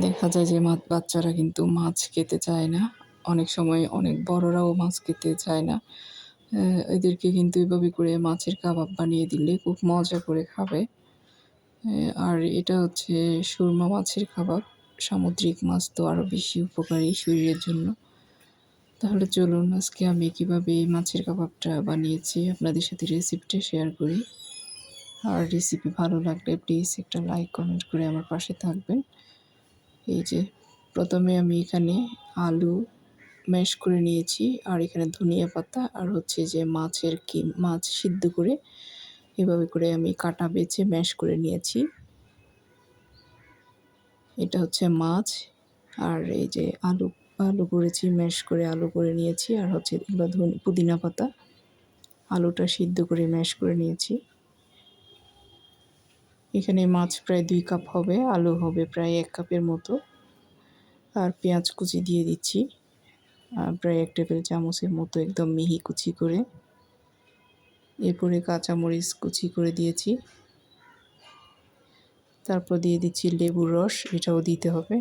দেখা যায় যে মাছ বাচ্চারা কিন্তু মাছ খেতে চায় না। অনেক সময় অনেক বড়রাও মাছ খেতে চায় না। এদেরকে কিন্তু এভাবে করে মাছের কাবাব বানিয়ে দিলে খুব মজা করে খাবে। আর এটা হচ্ছে সুরমা মাছের কাবাব। সামুদ্রিক মাছ তো আরও বেশি উপকারী শরীরের জন্য। তাহলে চলুন, আজকে আমি কীভাবে এই মাছের কাবাবটা বানিয়েছি আপনাদের সাথে রেসিপিটা শেয়ার করি। আর রেসিপি ভালো লাগলে প্লিজ একটা লাইক কমেন্ট করে আমার পাশে থাকবেন। এই যে, প্রথমে আমি এখানে আলু ম্যাশ করে নিয়েছি, আর এখানে ধনিয়া পাতা, আর হচ্ছে যে মাছের কি, মাছ সিদ্ধ করে এভাবে করে আমি কাটা বেছে ম্যাশ করে নিয়েছি। এটা হচ্ছে মাছ, আর এই যে আলু আলু করেছি ম্যাশ করে আলু করে নিয়েছি, আর হচ্ছে পুদিনা পাতা। আলুটা সিদ্ধ করে ম্যাশ করে নিয়েছি। এখানে মাছ প্রায় দুই কাপ হবে, আলু হবে প্রায় এক কাপের মতো। আর পেঁয়াজ কুচি দিয়ে দিচ্ছি। প্রায় এক টেবিল চামচের মতো একদম মিহি কুচি করে। এরপরে কাঁচামরিচ কুচি করে দিয়েছি। তারপর দিয়ে দিচ্ছি লেবুর রস, এটাও দিতে হবে।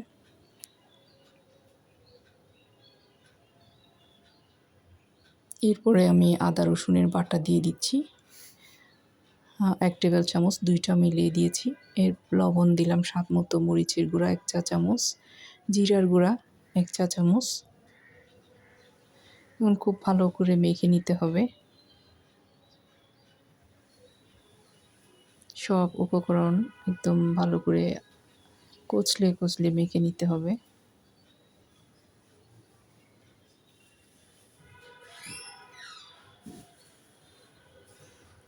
এরপরে আমি আদা রসুনের বাটা দিয়ে দিচ্ছি। এক টেবিল চামচ, দুইটা মিলিয়ে দিয়েছি। এর লবণ দিলাম স্বাদ মতো মরিচের গুঁড়া, এক চা চামচ। জিরার গুঁড়া, এক চা চামচ। এবং খুব ভালো করে মেখে নিতে হবে। সব উপকরণ একদম ভালো করে কচলে কচলে মেখে নিতে হবে।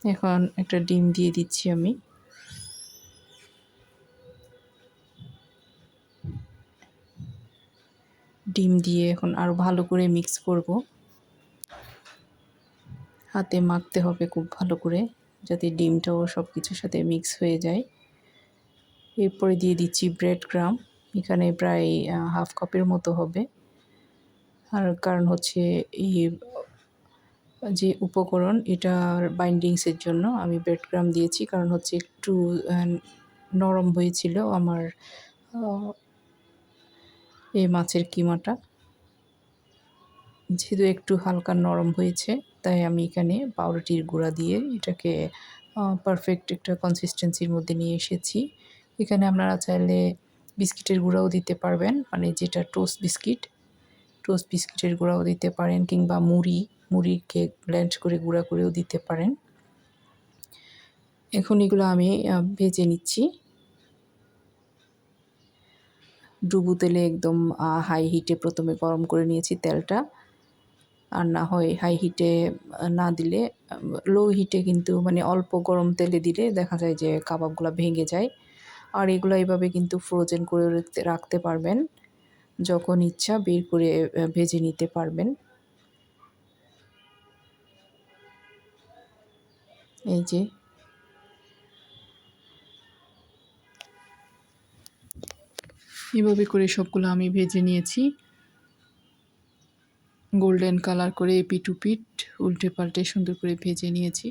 এখন একটা ডিম দিয়ে দিচ্ছি আমি। ডিম দিয়ে এখন আরও ভালো করে মিক্স করব। হাতে মাখতে হবে খুব ভালো করে, যাতে ডিমটাও সব কিছুর সাথে মিক্স হয়ে যায়। এরপরে দিয়ে দিচ্ছি ব্রেড ক্রাম এখানে প্রায় হাফ কাপের মতো হবে। আর কারণ হচ্ছে এই যে উপকরণ, এটার বাইন্ডিংসের জন্য আমি ব্রেড ক্রাম দিয়েছি। কারণ হচ্ছে একটু নরম হয়েছিল আমার এই মাছের কিমাটা। যেহেতু একটু হালকা নরম হয়েছে, তাই আমি এখানে পাউরুটির গুঁড়া দিয়ে এটাকে পারফেক্ট একটা কনসিস্টেন্সির মধ্যে নিয়ে এসেছি। এখানে আপনারা চাইলে বিস্কিটের গুঁড়াও দিতে পারবেন মানে যেটা টোস্ট বিস্কিট টোস্ট বিস্কিটের গুঁড়াও দিতে পারেন কিংবা মুড়ি। মুড়িকে ব্লেন্ড করে, গুঁড়া করেও দিতে পারেন। এখন এগুলো আমি ভেজে নিচ্ছি। ডুবু তেলে একদম হাই হিটে প্রথমে গরম করে নিয়েছি তেলটা। আর না হয় হাই হিটে না দিলে লো হিটে কিন্তু মানে অল্প গরম তেলে দিলে দেখা যায় যে কাবাবগুলো ভেঙে যায়। আর এগুলো এভাবে কিন্তু ফ্রোজেন করে রাখতে পারবেন। যখন ইচ্ছা বের করে ভেজে নিতে পারবেন। এই যে। এভাবে করে সবগুলো আমি ভেজে নিয়েছি। গোল্ডেন কালার করে এপিট উপিট উল্টে পাল্টে সুন্দর করে ভেজে নিয়েছি।